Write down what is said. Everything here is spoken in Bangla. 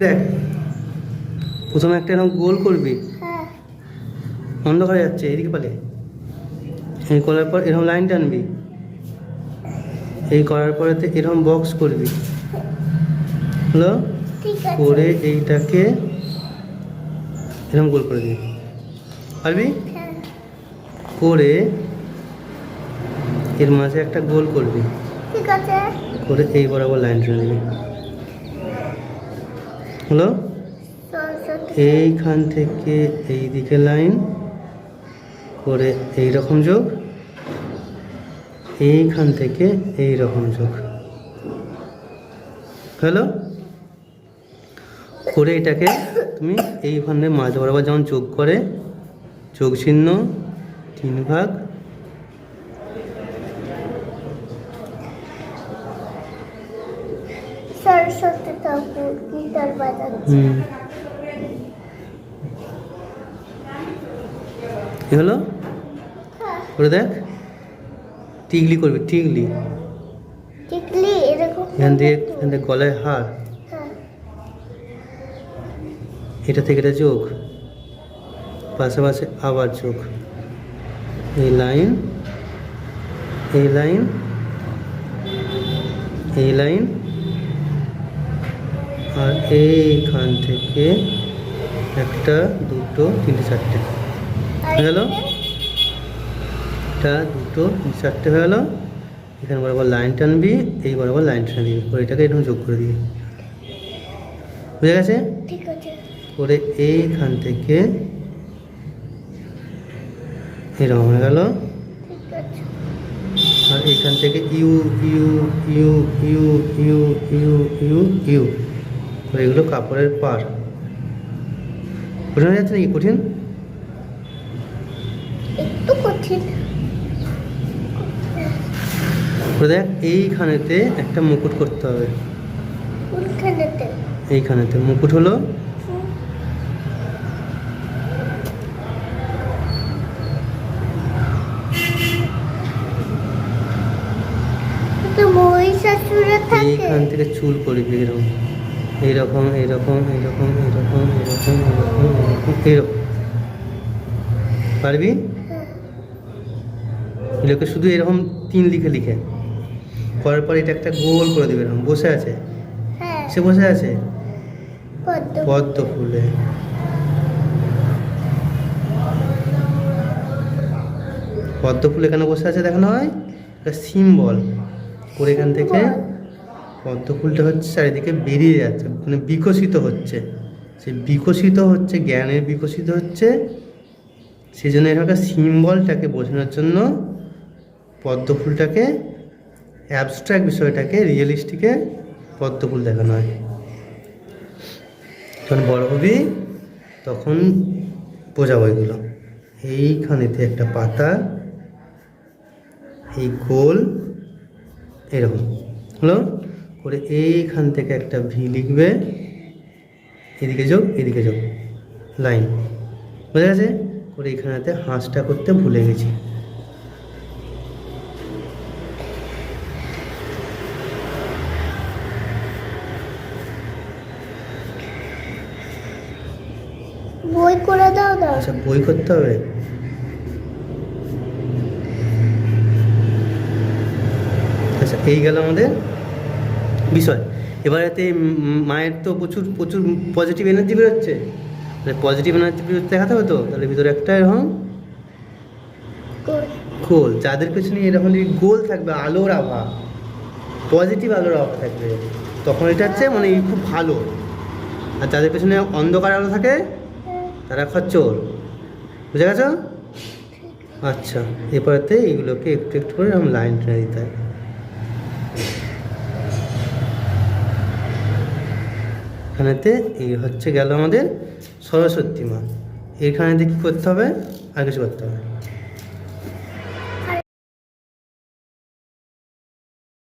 দেখ প্রথমে একটা এরকম গোল করবি। হ্যাঁ। অন্ধকারে যাচ্ছে এদিকে পালে। এই করার পর এরকম লাইন টানবি। এই করার পরেতে এরকম বক্স করবি। হলো? করে এইটাকে এরকম গোল করে দিবি। পারবি? হ্যাঁ। করে এর মাঝে একটা গোল করবি। করে এই বরাবর লাইন টেনে দিবি হলো এইখান থেকে এই দিকে লাইন করে এই রকম যোগ, এইখান থেকে এই রকম যোগ। হ্যালো করে এটাকে তুমি এইখানে মাঝ বরাবর যেমন যোগ করে, যোগ চিহ্ন, তিন ভাগ সরস্বতী ঠাকুর গিটার বাজাচ্ছে। কি হলো? হ্যাঁ। করে দেখ। টিকলি করবি টিকলি। টিকলি এরকম এখান থেকে গলায় হার। হ্যাঁ। এটা থেকে এটা যোগ পাশাপাশি আবার যোগ এই লাইন এই লাইন এই লাইন। আর এইখান থেকে একটা দুটো তিনটে চারটে। হয়ে গেল? একটা দুটো তিন চারটে হয়ে গেলো। এখানে বরাবর লাইন টানবি এই বরাবর লাইন টেনে দিবি করে এটাকে এরকম যোগ করে দিবি। বুঝে গেছে? করে এইখান থেকে এরকম হয়ে গেল। আর এইখান থেকে U U U U U U U U. করে এগুলো কাপড়ের পার হয়ে যাচ্ছে নাকি? কঠিন? একটু কঠিন। দেখ এইখানেতে একটা মুকুট করতে হবে। এইখানেতে। মুকুট হলো? তো এইখান থেকে চুল করবি এরকম। এইরকম এইরকম এইরকম এইরকম এইরকম এইরকম এইরকম। এইরকম পারবি? এগুলোকে শুধু এরকম তিন লিখে লিখে। করার পর এটা একটা গোল করে দেবে এরকম। বসে আছে? হ্যাঁ। সে বসে আছে? পদ্ম পদ্ম ফুলে। পদ্ম ফুল এখানে বসে আছে দেখানো হয়? একটা সিম্বল। করে এখান থেকে পদ্ম ফুলটা হচ্ছে চারিদিকে বেরিয়ে যাচ্ছে মানে বিকশিত হচ্ছে। সে বিকশিত হচ্ছে, জ্ঞানের বিকশিত হচ্ছে। সেই জন্য একটা সিম্বলটাকে বোঝানোর জন্য পদ্ম ফুলটাকে অ্যাবস্ট্রাক্ট বিষয়টাকে রিয়েলিস্টিকে পদ্ম ফুল দেখানো হয়। যখন বড় হবি, তখন বোঝাবো এগুলো। এইখানেতে একটা পাতা, এই গোল, এরকম। হলো? করে এইখান থেকে একটা ভি লিখবে। এদিকে যোগ এদিকে যোগ। লাইন বোঝা গেছে? করে এইখানেতে হাঁসটা করতে ভুলে গেছি। বই করে দাও। আচ্ছা বই করতে হবে? আচ্ছা এই গেল আমাদের বিষয়। এবার এতে মায়ের তো প্রচুর প্রচুর পজিটিভ এনার্জি বেরোচ্ছে। তাহলে পজিটিভ এনার্জি দেখাতে হবে তো? তাহলে ভিতরে একটা এরকম? গোল। যাদের পেছনে এরকম যদি গোল থাকবে আলোর আভা পজিটিভ আলোর আভা থাকবে তখন এটা হচ্ছে মানে খুব ভালো। আর যাদের পেছনে অন্ধকার আলো থাকে তারা খচ্চর। বুঝে গেছো? আচ্ছা এরপরেতে এইগুলোকে একটু একটু করে এরকম লাইন টেনে দিতে হয়। এখানেতে এই হচ্ছে গেল আমাদের সরস্বতী মা এখানেতে কী করতে হবে আর কিছু করতে হবে।